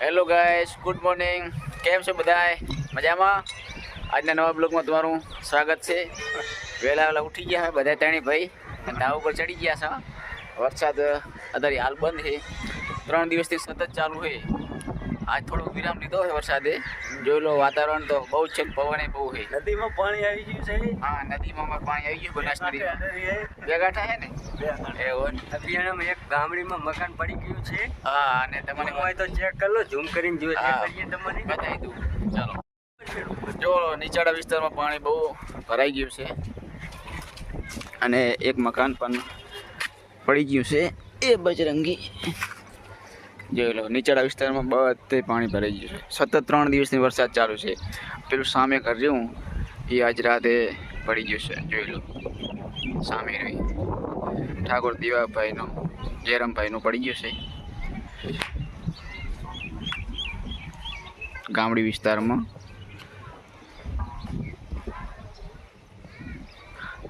Hello guys good morning કેમ છો બધાય? મજામાં? આજના નવા બ્લોગમાં તમારું સ્વાગત છે. વહેલા વહેલા ઉઠી ગયા હવે બધા ત્રણેય ભાઈ. ધાવ ઉપર ચડી ગયા છે વરસાદ અત્યારે હાલ બંધ છે. ત્રણ દિવસથી સતત ચાલુ છે. આજ થોડો વિરામ લીધો છે વરસાદે. જોઈ લો વાતાવરણ તો બહુ છે પવન બહુ છે. નદીમાં પાણી આવી ગયું છે? હા નદીમાં પાણી આવી ગયું બનાસ નદીમાં બે ગાંઠા છે ને? ને? એક ગામડીમાં મકાન પડી ગયું છે. હા અને તમને હોય તો ચેક કરી લો ઝૂમ કરીને જોઈએ. કરીએ તમને. બતાવી દઉં. ચાલો. જો નીચાણા વિસ્તારમાં પાણી બહુ ભરાઈ ગયું છે. અને એક મકાન પણ પડી ગયું છે. એ બજરંગી. જોઈ લો નીચાણા વિસ્તારમાં બધે પાણી ભરાઈ ગયું છે. સતત ત્રણ દિવસની વરસાદ ચાલુ છે. પેલું સામે ઘર જેવું એ આજ રાતે પડી ગયું છે. જોઈ લો. સામે રહી. ઠાકોર દીવાભાઈનો જયરામભાઈનું પડી ગયું છે. ગામડી વિસ્તારમાં.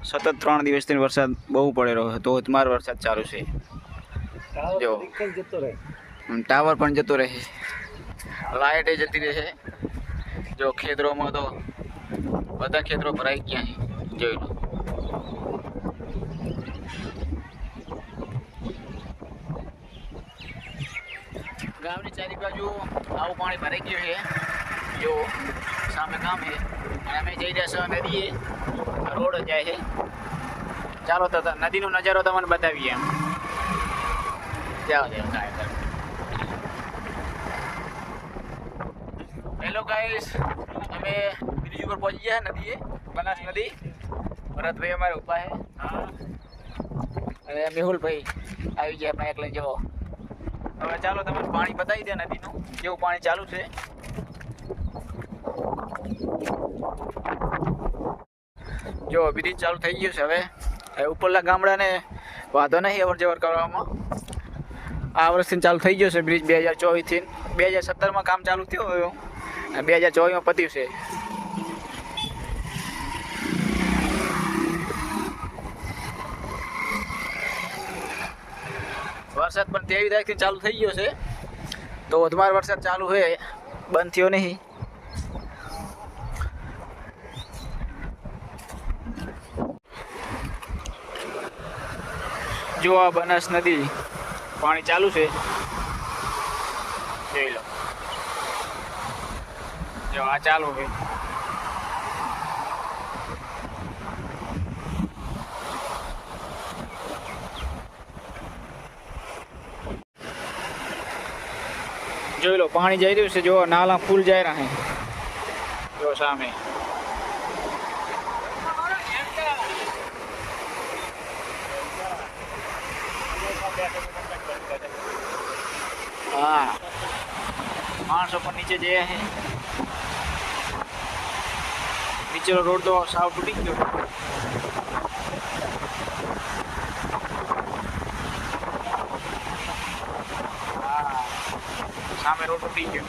સતત ત્રણ દિવસથી વરસાદ બહુ પડેલો હતો. ધોધમાર વરસાદ ચાલુ છે. જો. ટાવર પણ જતો રહે. લાઇટ એ જતી રહે. જો ખેતરોમાં તો બધા ખેતરો ભરાઈ ગયા છે, જોઈ લો. ગામની ચારી બાજુ આવું પાણી ભરાઈ ગયું છે. જો સામે ગામ છે. અને અમે જઈ રહ્યા છીએ નદીએ. રોડ જાય છે. ચાલો તો નદીનો નજારો તમને બતાવીએ એમ. જાઓ જાઓ કાંઈ હેલો ગાઈસ અમે બ્રિજ ઉપર પહોંચી ગયા નદીએ, બનાસ નદી. ભરતભાઈ અમારે ઊભા છે. અને મેહુલભાઈ આવી ગયા બાઇક લઈ જવો. હવે ચાલો, તમને પાણી બતાવી દે નદીનું, કેવું પાણી ચાલુ છે. જો, બ્રિજ ચાલુ થઈ ગયું છે હવે. ઉપરના ગામડાને વાંધો નહીં અવર જવર કરવામાં. આ વર્ષથી ચાલુ થઈ ગયો છે બ્રિજ બે હજાર ચોવીસથી. બે હજાર સત્તરમાં કામ ચાલુ થયું હતું બે હજાર ચોવીસમાં પત્યું છે. વરસાદ પણ તેવી તારીખથી ચાલુ થઈ ગયો છે. તો વધમાર વરસાદ ચાલુ હોય, બંધ થયો નહીં. જો આ બનાસ નદી પાણી ચાલુ છે, જોઈ લો. જો, આ ચાલુ છે. જોઈ લો, પાણી જઈ રહ્યું છે. જો, નાલા ફૂલ જાય રહ્યા જો, સામે. હા. માણસો પણ નીચે જયા છે. નીચેનો રોડ તો સાવ તૂટી ગયો. સામે રોડ તૂટી ગયો.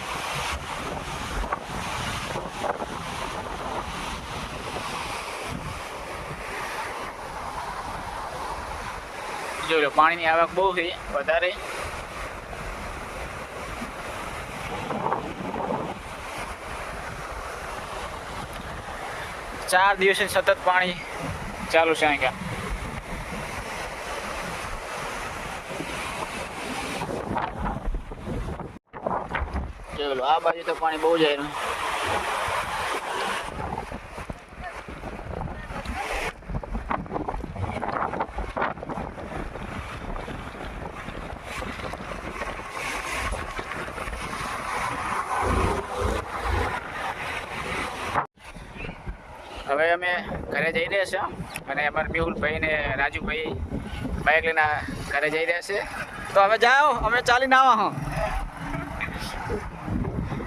લો પાણીની આવક બહુ છે, વધારે. ચાર દિવસે સતત પાણી ચાલુ છે અહીંયા. ચલો આ બાજુ તો પાણી બહુ જાય હવે અમે ઘરે જઈ રહ્યા છીએ. અને અમારા મેહુલભાઈ ને રાજુભાઈ બાઇક લઈને ઘરે જઈ રહ્યા છે. તો હવે જાઓ, અમે ચાલીને આવા હા.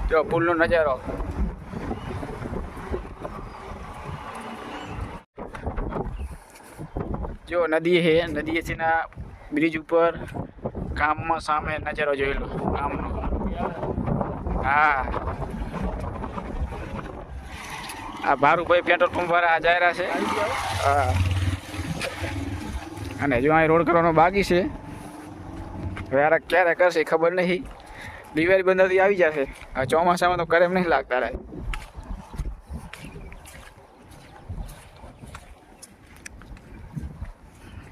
જો, પુલનો નજારો. જો, નદી છે નદીથી ના બ્રિજ ઉપર ગામમાં સામે નજારો જોયેલો. ગામનો. હા. આ ભારુભાઈ પેટ્રોલ પંપ વાળા જાયરા છે. અને હજુ અહીં રોડ કરવાનો બાકી છે. હવે યાર ક્યારે કરશે ખબર નહીં. દિવાળી બંધાથી આવી જશે. આ ચોમાસામાં તો કરે એમ નહીં લાગતા રહે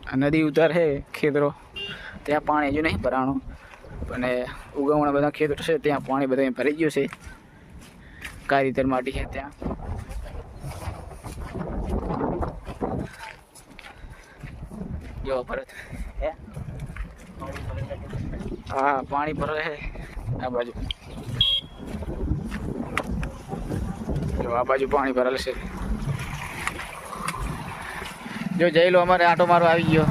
આ નદી ઉતાર છે ખેતરો. ત્યાં પાણી હજુ નહીં ભરાણું. અને ઉગવણા બધા ખેતરો છે, ત્યાં પાણી બધા ભરાઈ ગયું છે. કારીતર માટી છે ત્યાં. જો ભરત. હે? પાણી ભરે છે આ બાજુ. જો આ બાજુ પાણી ભરેલ છે. જો જઈ લો અમારે આટો મારો આવી ગયો.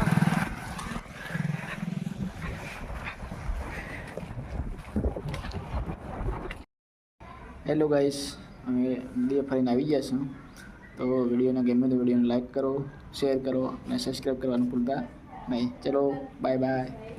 હેલો ગાઈસ અમે નદીએ ફરીને આવી ગયા છું તો વિડીયોને ગમે તો વિડીયોને લાઇક કરો શેર કરો અને સબસ્ક્રાઈબ કરવાનું ભૂલતા નહીં. ચલો બાય બાય